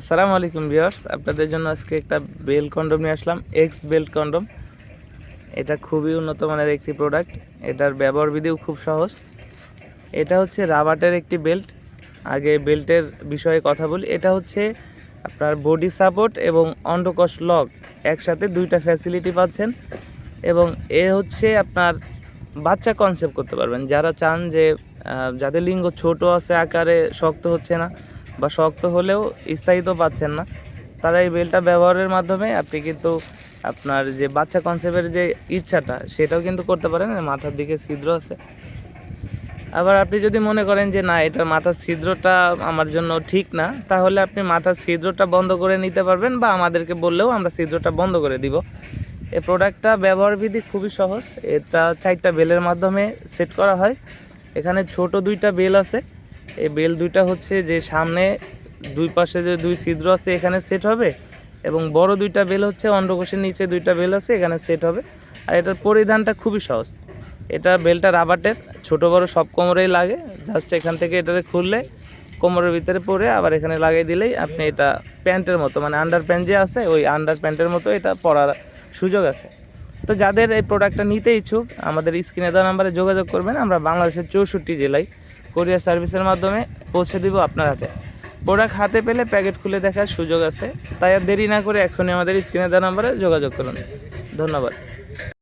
আসসালামু আলাইকুম ভিউয়ার্স, আপনাদের জন্য আজকে একটা বেল কন্ডম নিয়ে আসলাম এক্স বেল্ট কন্ডম। এটা খুবই উন্নত মানের একটি প্রোডাক্ট এটার ব্যবহার বিধিও খুব সহজ। এটা হচ্ছে রাবাটের একটি বেল্ট আগে বেল্টের বিষয়ে কথা বলি, এটা হচ্ছে আপনার বডি সাপোর্ট এবং অন্ডকোষ লক একসাথে দুইটা ফ্যাসিলিটি পাচ্ছেন। এবং এ হচ্ছে আপনার বাচ্চা কনসেপ্ট করতে পারবেন, যারা চান যে যাদের লিঙ্গ ছোট আছে, আকারে শক্ত হচ্ছে না বা শক্ত হলেও স্থায়িত্ব পাচ্ছেন না। তারা এই বেলটা ব্যবহারের মাধ্যমে আপনি কিন্তু আপনার যে বাচ্চা কনসেপ্টের যে ইচ্ছাটা, সেটাও কিন্তু করতে পারেন। মাথার দিকে ছিদ্র আছে। আবার আপনি যদি মনে করেন যে, না এটা মাথার ছিদ্রটা আমার জন্য ঠিক না, তাহলে আপনি মাথার ছিদ্রটা বন্ধ করে নিতে পারবেন বা আমাদেরকে বললেও আমরা ছিদ্রটা বন্ধ করে দিব। এ প্রোডাক্টটা ব্যবহার বিধি খুবই সহজ। এটা চারটা বেলের মাধ্যমে সেট করা হয়। এখানে ছোট দুইটা বেল আছে। এই বেল দুইটা হচ্ছে যে সামনে দুই পাশে যে দুই ছিদ্র আছে, এখানে সেট হবে এবং বড় দুইটা বেল হচ্ছে, অন্ডকোষের নিচে দুইটা বেল আছে, এখানে সেট হবে। আর এটার পরিধানটা খুবই সহজ। এটা বেলটা রাবারের, ছোট বড় সব কোমরেই লাগে। জাস্ট এখান থেকে এটাতে খুললে কোমরের ভিতরে পরে আবার এখানে লাগিয়ে দিলেই আপনি এটা প্যান্টের মতো মানে আন্ডার প্যান্ট যে আছে, ওই আন্ডার প্যান্টের মতো এটা পরার সুযোগ আছে। তো যাদের এই প্রোডাক্টটা নিতে ইচ্ছুক, আমাদের স্ক্রিনে দেওয়া নাম্বারে যোগাযোগ করবেন। আমরা বাংলাদেশের চৌষট্টি জেলায় কোরিয়ার সার্ভিসের মাধ্যমে পৌঁছে দিব আপনার হাতে। প্রোডাক্ট হাতে পেলে প্যাকেট খুলে দেখার সুযোগ আছে। তাই আর দেরি না করে এখনই আমাদের স্ক্রিনে দেওয়া নাম্বারে যোগাযোগ করুন। ধন্যবাদ।